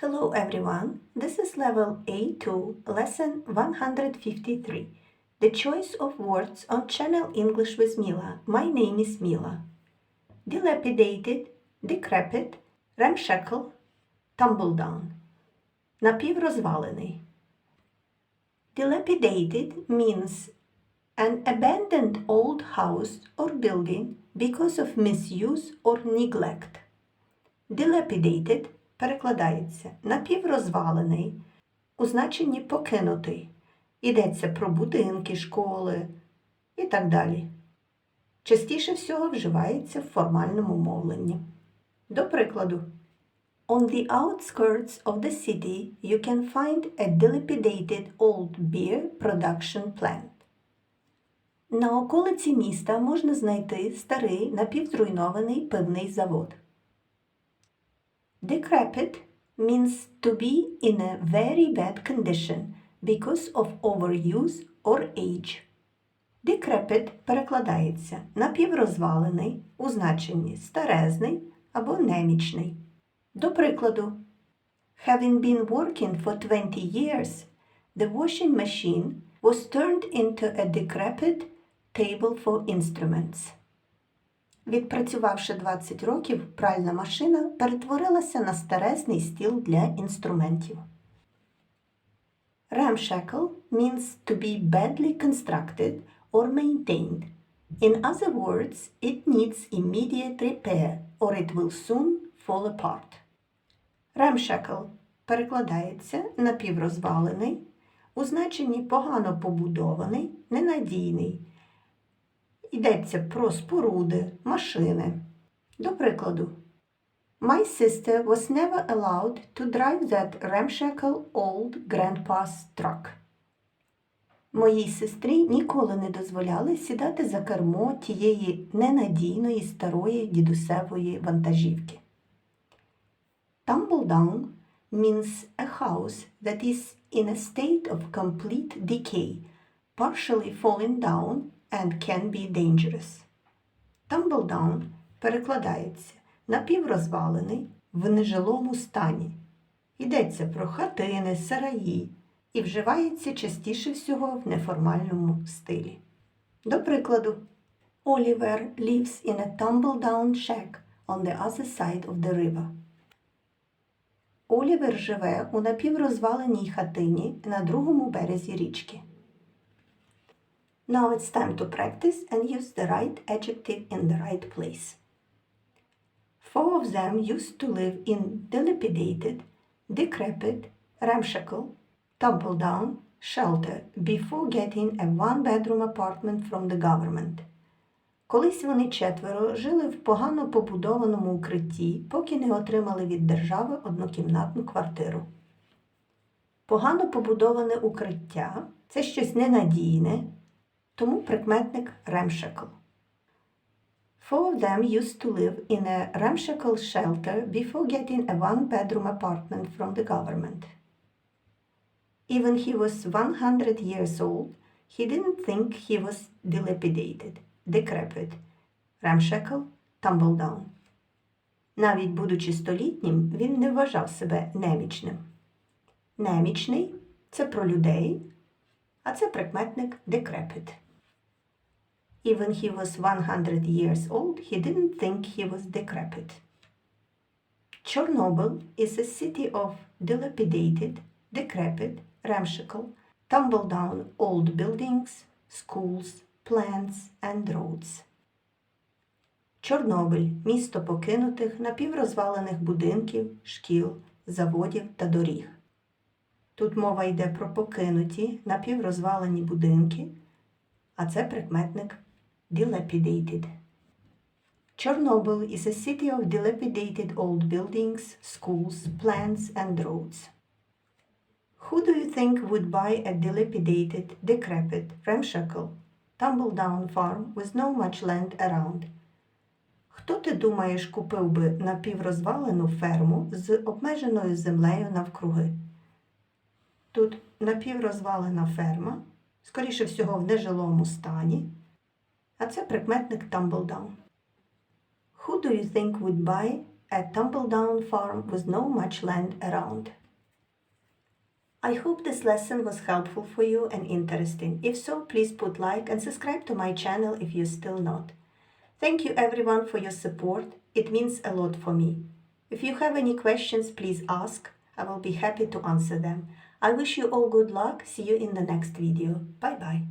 Hello everyone, this is level A2, lesson 153. The choice of words on Channel English with Mila. My name is Mila. Dilapidated, decrepit, ramshackle, tumble down. Напіврозвалений. Dilapidated means an abandoned old house or building because of misuse or neglect. Dilapidated перекладається напіврозвалений, у значенні покинутий. Йдеться про будинки, школи і так далі. Частіше всього вживається в формальному мовленні. До прикладу, On the outskirts of the city you can find a dilapidated old beer production plant. На околиці міста можна знайти старий напівзруйнований пивний завод. Decrepit means to be in a very bad condition because of overuse or age. Decrepit перекладається напіврозвалений у значенні старезний або немічний. До прикладу, Having been working for 20 years, the washing machine was turned into a decrepit table for instruments. Відпрацювавши 20 років, пральна машина перетворилася на старезний стіл для інструментів. Ramshackle means to be badly constructed or maintained. In other words, it needs immediate repair or it will soon fall apart. Ramshackle перекладається напіврозвалений, у значенні погано побудований, ненадійний. Йдеться про споруди, машини. До прикладу, My sister was never allowed to drive that ramshackle old grandpa's truck. Моїй сестрі ніколи не дозволяли сідати за кермо тієї ненадійної старої дідусевої вантажівки. Tumble down means a house that is in a state of complete decay, partially falling down and can be dangerous. Tumble перекладається напіврозвалений в нежилому стані. Йдеться про хатини, сараї і вживається частіше всього в неформальному стилі. До прикладу, Oliver lives in a tumble-down shack on the other side of the river. Олівер живе у напіврозваленій хатині на другому березі річки. Now it's time to practice and use the right adjective in the right place. Four of them used to live in dilapidated, decrepit, ramshackle, tumble down shelter before getting a one-bedroom apartment from the government. Колись вони четверо жили в погано побудованому укритті, поки не отримали від держави однокімнатну квартиру. Погано побудоване укриття це щось ненадійне, тому прикметник ramshackle. Four of them used to live in a ramshackle shelter before getting a one-bedroom apartment from the government. Even he was 100 years old, he didn't think he was dilapidated, decrepit, ramshackle, tumble down. Навіть будучи столітнім, він не вважав себе немічним. Немічний це про людей, а це прикметник decrepit. Even he was 100 years old, he didn't think he was decrepit. Chernobyl is a city of dilapidated, decrepit, ramshackle, tumble down old buildings, schools, plants and roads. Чорнобиль місто покинутих напіврозвалених будинків, шкіл, заводів та доріг. Тут мова йде про покинуті напіврозвалені будинки, а це прикметник dilapidated. Chernobyl is a city of dilapidated old buildings, schools, plants and roads. Who do you think would buy a dilapidated, decrepit, ramshackle, tumble-down farm with no much land around? Хто ти думаєш купив би напіврозвалену ферму з обмеженою землею навкруги? Тут напіврозвалена ферма, скоріше всього в нежилому стані, а це прикметник tumble down. Who do you think would buy a tumble-down farm with no much land around. I hope this lesson was helpful for you and interesting. If so, please put like and subscribe to my channel if you still not. Thank you everyone for your support. It means a lot for me. If you have any questions, please ask. I will be happy to answer them. I wish you all good luck. See you in the next video. Bye bye.